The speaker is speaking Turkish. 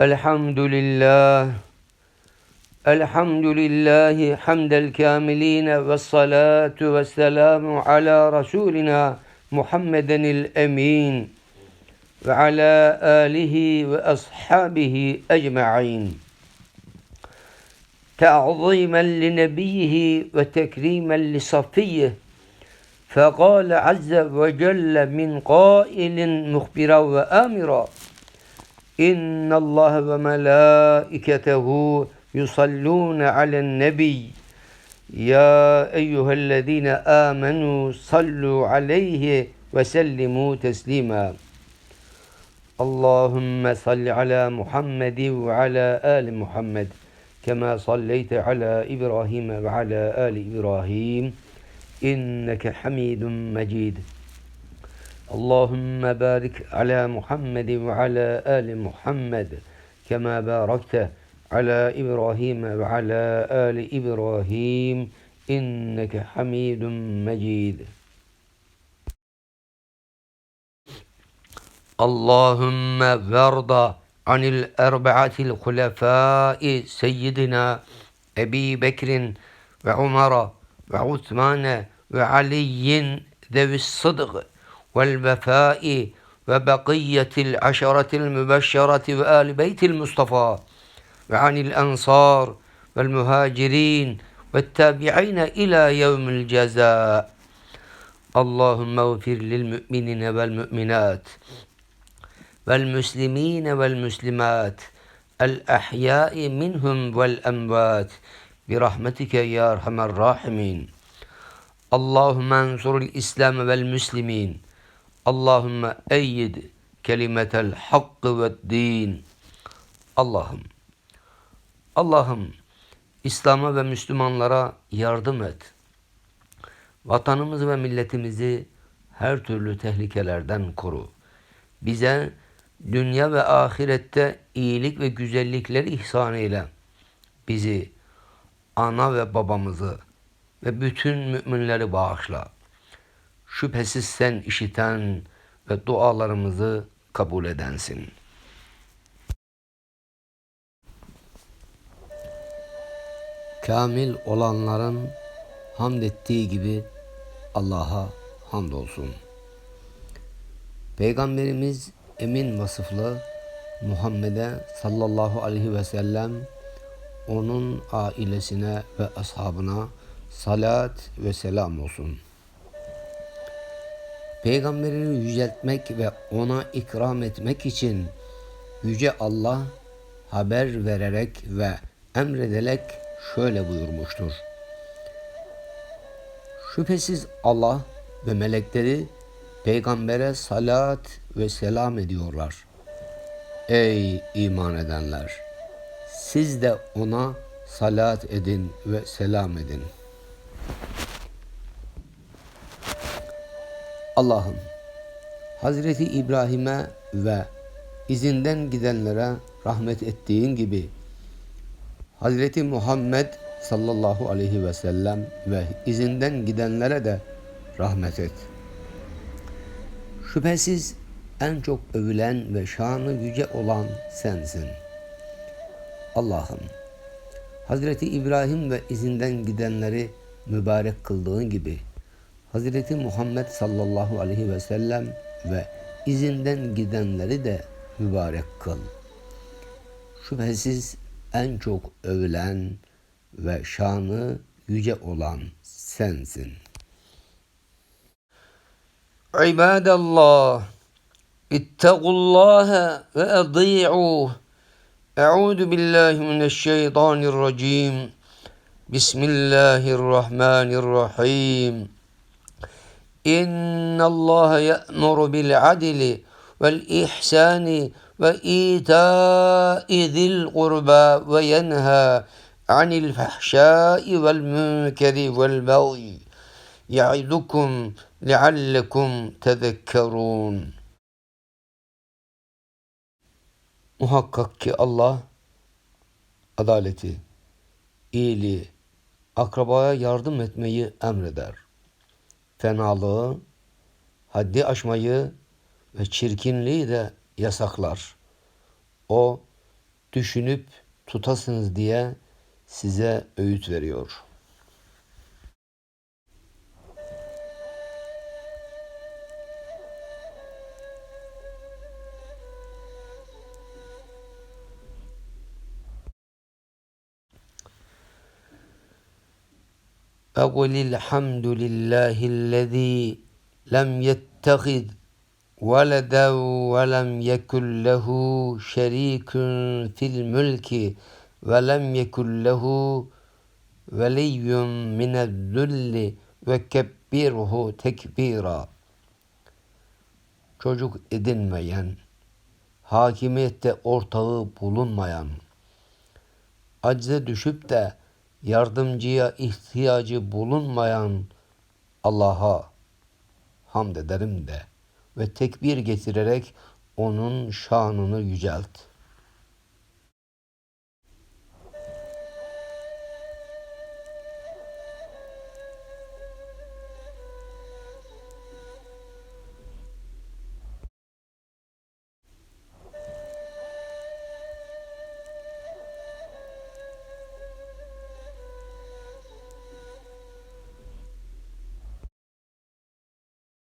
الحمد لله الحمد لله حمد الكاملين والصلاة والسلام على رسولنا محمد الأمين وعلى آله وأصحابه أجمعين. تعظيما لنبيه وتكريما لصفيه فقال عز وجل من قائل مخبرا وآمرا İnna Allah ve melaiketehu yusallun alen nebi. Ya eyyühellezine amenu sallu aleyhi ve sellimu teslima. Allahümme salli ala Muhammedi ve ala ali Muhammed. Kema salleyte ala İbrahim ve ala ali İbrahim. İnneke hamidun mecid. اللهم بارك على محمد وعلى آل محمد كما باركت على إبراهيم وعلى آل إبراهيم إنك حميد مجيد. اللهم وارض عن الأربعة الخلفاء سيدنا أبي بكر وعمر وعثمان وعلي ذوي الصدق. والوفاء وبقية العشرة المبشرة وآل بيت المصطفى وعن الأنصار والمهاجرين والتابعين إلى يوم الجزاء. اللهم اغفر للمؤمنين والمؤمنات والمسلمين والمسلمات الأحياء منهم والأموات برحمتك يا أرحم الراحمين. اللهم انصر الإسلام والمسلمين Allahümme eyyid kelimetel hakkı ve din. Allah'ım, Allah'ım İslam'a ve Müslümanlara yardım et. Vatanımız ve milletimizi her türlü tehlikelerden koru. Bize dünya ve ahirette iyilik ve güzellikleri ihsan eyle. Bizi, ana ve babamızı ve bütün müminleri bağışla.'' Şüphesiz sen işiten ve dualarımızı kabul edensin. Kamil olanların hamd ettiği gibi Allah'a hamdolsun. Peygamberimiz emin vasıflı Muhammed'e sallallahu aleyhi ve sellem onun ailesine ve ashabına salat ve selam olsun. Peygamberini yüceltmek ve ona ikram etmek için Yüce Allah haber vererek ve emrederek şöyle buyurmuştur. Şüphesiz Allah ve melekleri peygambere salat ve selam ediyorlar. Ey iman edenler! Siz de ona salat edin ve selam edin. Allah'ım Hazreti İbrahim'e ve izinden gidenlere rahmet ettiğin gibi Hazreti Muhammed sallallahu aleyhi ve sellem ve izinden gidenlere de rahmet et. Şüphesiz en çok övülen ve şanı yüce olan sensin. Allah'ım Hazreti İbrahim ve izinden gidenleri mübarek kıldığın gibi Hazreti Muhammed sallallahu aleyhi ve sellem ve izinden gidenleri de mübarek kıl. Şüphesiz en çok övülen ve şanı yüce olan sensin. İbadallah ittaqullaha ve adi'uh. Euzu billahi mineşşeytanirracim. Bismillahirrahmanirrahim. İnna Allah ya'muru bil adli vel ihsani وإيتاء ذي القربى وينهى عن الفحشاء والمنكر والبغي يعظكم لعلكم تذكرون Muhakkak ki Allah adaleti, iyiliği, akrabaya yardım etmeyi emreder. Fenalığı, haddi aşmayı ve çirkinliği de yasaklar. O düşünüp tutasınız diye size öğüt veriyor. فقل الحمد لله الذي لم يتخذ ولدا ولم يكن له شريك في الملك ولم يكن له ولي من الذل وكبره tekbira. Çocuk edinmeyen, hakimiyette ortağı bulunmayan, acize düşüp de yardımcıya ihtiyacı bulunmayan Allah'a hamd ederim de ve tekbir getirerek onun şanını yücelt.''